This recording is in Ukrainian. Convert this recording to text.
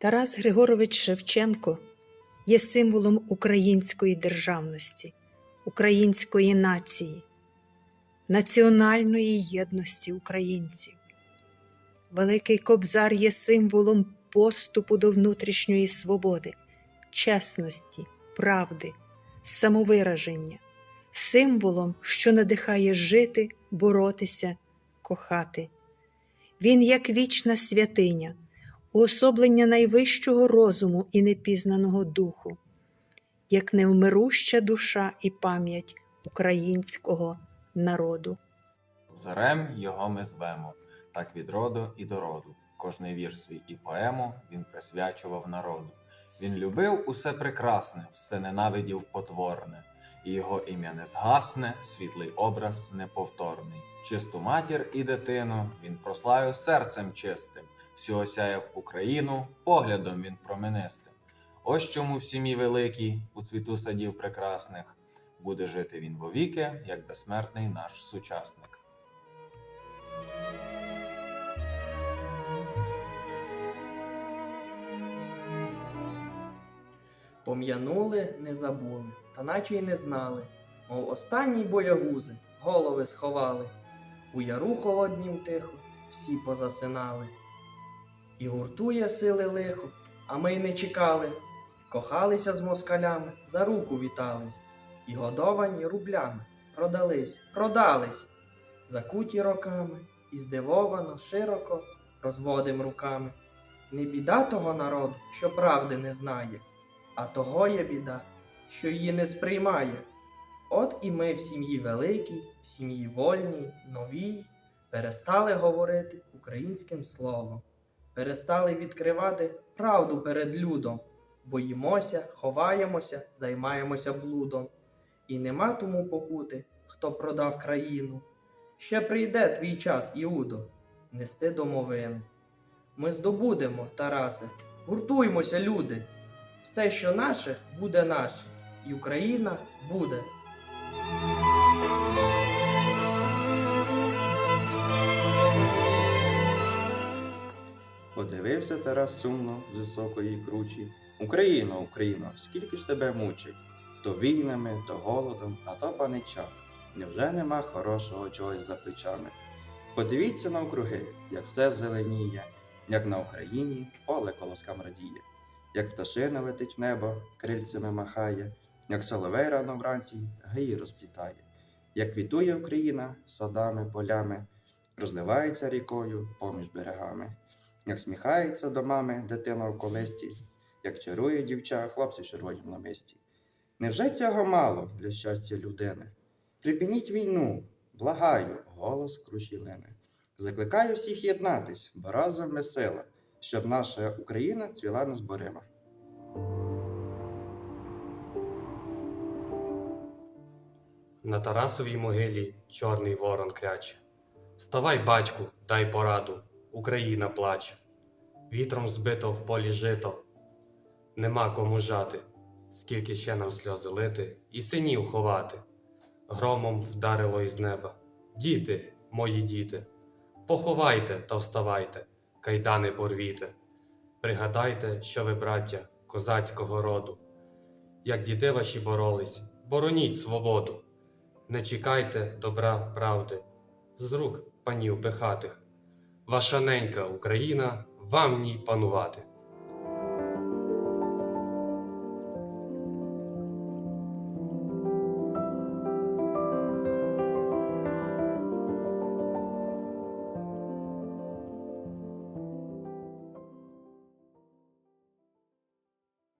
Тарас Григорович Шевченко є символом української державності, української нації, національної єдності українців. Великий Кобзар є символом поступу до внутрішньої свободи, чесності, правди, самовираження, символом, що надихає жити, боротися, кохати. Він як вічна святиня, уособлення найвищого розуму і непізнаного духу, як невмируща душа і пам'ять українського народу. Зарем його ми звемо, так від роду і до роду. Кожний вірш свій і поему він присвячував народу. Він любив усе прекрасне, все ненавидів потворне, і його ім'я не згасне, світлий образ неповторний. Чисту матір і дитину він прославив серцем чистим, всю осяяв Україну, поглядом він променистим. Ось чому в сім'ї великій, у цвіту садів прекрасних, буде жити він вовіки, як безсмертний наш сучасник. Пом'янули, не забули, та наче й не знали, мов останні боягузи голови сховали. У яру холоднім тихо всі позасинали. І гуртує сили лихо, а ми й не чекали. Кохалися з москалями, за руку вітались, і годовані рублями продались, продались, закуті роками, і здивовано, широко розводим руками. Не біда того народу, що правди не знає, а того є біда, що її не сприймає. От і ми в сім'ї великій, в сім'ї вольній, новій, перестали говорити українським словом, перестали відкривати правду перед людом, боїмося, ховаємося, займаємося блудом. І нема тому покути, хто продав країну. Ще прийде твій час, Іудо, нести домовину. Ми здобудемо, Тарасе, гуртуймося, люди. Все, що наше, буде наше, і Україна буде. Подивився Тарас сумно з високої кручі. Україно, Україно, скільки ж тебе мучить? То війнами, то голодом, а то паничак. Невже нема хорошого чогось за плечами? Подивіться навкруги, як все зеленіє, як на Україні поле колоскам радіє, як пташина летить в небо, крильцями махає, як соловей рано вранці гаї розплітає, як квітує Україна садами, полями, розливається рікою поміж берегами як сміхається до мами дитина в колисті, як чарує дівча хлопці червонім намисті. Невже цього мало для щастя людини? Припиніть війну, благаю, голос кручілини. Закликаю всіх єднатись, бо разом ми сила, щоб наша Україна цвіла незборима. На Тарасовій могилі чорний ворон кряче. Вставай, батьку, дай пораду, Україна плаче. Вітром збито в полі жито, нема кому жати, скільки ще нам сльози лити і синів ховати. Громом вдарило із неба. Діти, мої діти, поховайте та вставайте, кайдани порвіте. Пригадайте, що ви, браття, козацького роду. Як діди ваші боролись, бороніть свободу. Не чекайте добра правди з рук панів пихатих. Ваша ненька Україна вам ній панувати.